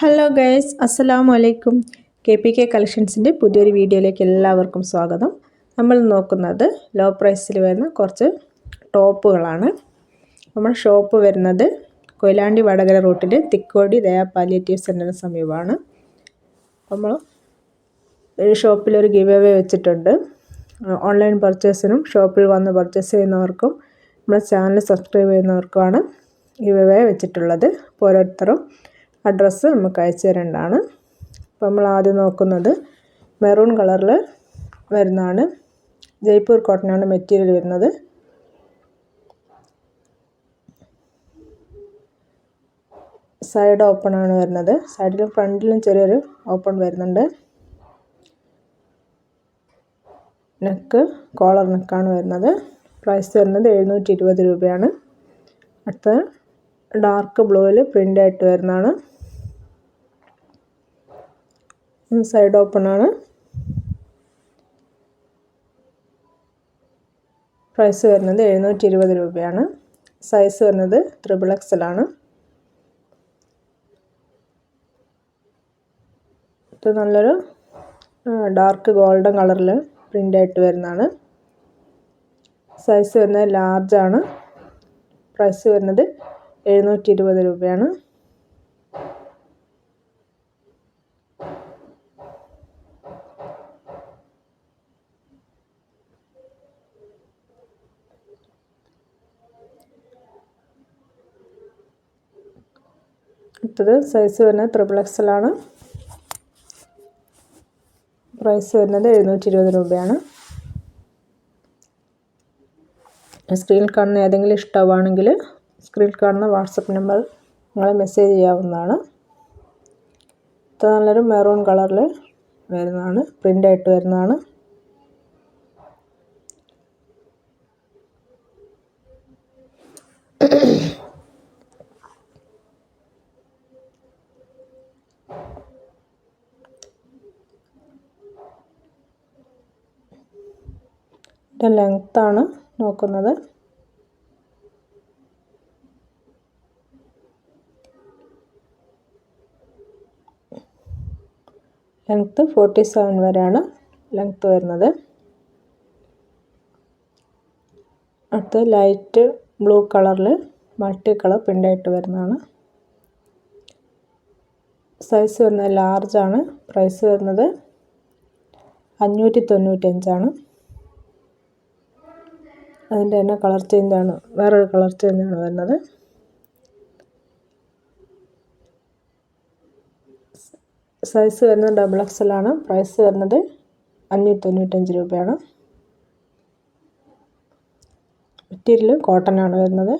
Hello guys അസ്സലാമു അലൈക്കും K P K കളക്ഷൻസിന്റെ പുതിയൊരു വീഡിയോയിലേക്ക് എല്ലാവർക്കും സ്വാഗതം. നമ്മൾ നോക്കുന്നത് ലോ പ്രൈസിൽ വരുന്ന കുറച്ച് ടോപ്പുകളാണ്. നമ്മൾ ഷോപ്പ് വരുന്നത് കൊയിലാണ്ടി വടകര റൂട്ടിൽ തിക്കോടി ദയാ പാലിയേറ്റീവ് സെന്ററിന് സമീപമാണ്. നമ്മൾ ഒരു ഷോപ്പിലൊരു ഗിവ് അവേ വെച്ചിട്ടുണ്ട്. ഓൺലൈൻ പർച്ചേസിനും ഷോപ്പിൽ വന്ന് പർച്ചേസ് ചെയ്യുന്നവർക്കും നമ്മുടെ ചാനൽ സബ്സ്ക്രൈബ് ചെയ്യുന്നവർക്കുമാണ് ഗിവ് അവേ വെച്ചിട്ടുള്ളത് ഓരോരുത്തരും അഡ്രസ്സ് നമുക്ക് അയച്ചു തരേണ്ടതാണ്. അപ്പോൾ നമ്മൾ ആദ്യം നോക്കുന്നത് മെറൂൺ കളറിൽ വരുന്നതാണ്. ജയ്പൂർ കോട്ടനാണ് മെറ്റീരിയൽ വരുന്നത്. സൈഡ് ഓപ്പൺ ആണ് വരുന്നത്. സൈഡിലും ഫ്രണ്ടിലും ചെറിയൊരു ഓപ്പൺ വരുന്നുണ്ട്. നെക്ക് കോളർ നെക്കാണ് വരുന്നത്. പ്രൈസ് വരുന്നത് എഴുന്നൂറ്റി ഇരുപത് രൂപയാണ്. അടുത്ത ഡാർക്ക് ബ്ലൂവിൽ പ്രിന്റ് ആയിട്ട് വരുന്നതാണ്. സൈഡ് ഓപ്പൺ ആണ് പ്രൈസ് വരുന്നത് എഴുന്നൂറ്റി ഇരുപത് രൂപയാണ്. സൈസ് വരുന്നത് ത്രിബിൾ എക്സലാണ് ഇത് നല്ലൊരു ഡാർക്ക് ഗോൾഡൻ കളറിൽ പ്രിന്റ് ആയിട്ട് വരുന്നതാണ്. സൈസ് വരുന്നത് ലാർജാണ് പ്രൈസ് വരുന്നത് എഴുന്നൂറ്റി ഇരുപത് രൂപയാണ്. അടുത്തത് സൈസ് വരുന്നത് ത്രിപിൾ എക്സലാണ് പ്രൈസ് വരുന്നത് എഴുന്നൂറ്റി ഇരുപത് രൂപയാണ്. സ്ക്രീനിൽ കാണുന്ന ഏതെങ്കിലും ഇഷ്ടമാണെങ്കിൽ സ്ക്രീനിൽ കാണുന്ന വാട്സപ്പ് നമ്പർ നിങ്ങളെ മെസ്സേജ് ചെയ്യാവുന്നതാണ്. ഇത് നല്ലൊരു മെറൂൺ കളറിൽ വരുന്നതാണ് പ്രിന്റായിട്ട് വരുന്നതാണ്. ഇതിന്റെ ലെങ്ത്താണ് നോക്കുന്നത്. ലെങ്ത്ത് ഫോർട്ടി സെവൻ വരെയാണ് ലെങ്ത്ത് വരുന്നത്. അടുത്ത് ലൈറ്റ് ബ്ലൂ കളറിൽ മൾട്ടി കളർ പ്രിന്റായിട്ട് വരുന്നതാണ്. സൈസ് വരുന്നത് ലാർജാണ് പ്രൈസ് വരുന്നത് അഞ്ഞൂറ്റി തൊണ്ണൂറ്റഞ്ചാണ് അതിന്റെ തന്നെ കളർ ചേഞ്ചാണ് വേറൊരു കളർ ചേഞ്ചാണ് വരുന്നത്. സൈസ് വരുന്നത് ഡബിൾ എക്സ് എൽ ആണ്. പ്രൈസ് വരുന്നത് അഞ്ഞൂറ്റി തൊണ്ണൂറ്റഞ്ച് രൂപയാണ്. മെറ്റീരിയൽ കോട്ടൺ ആണ് വരുന്നത്.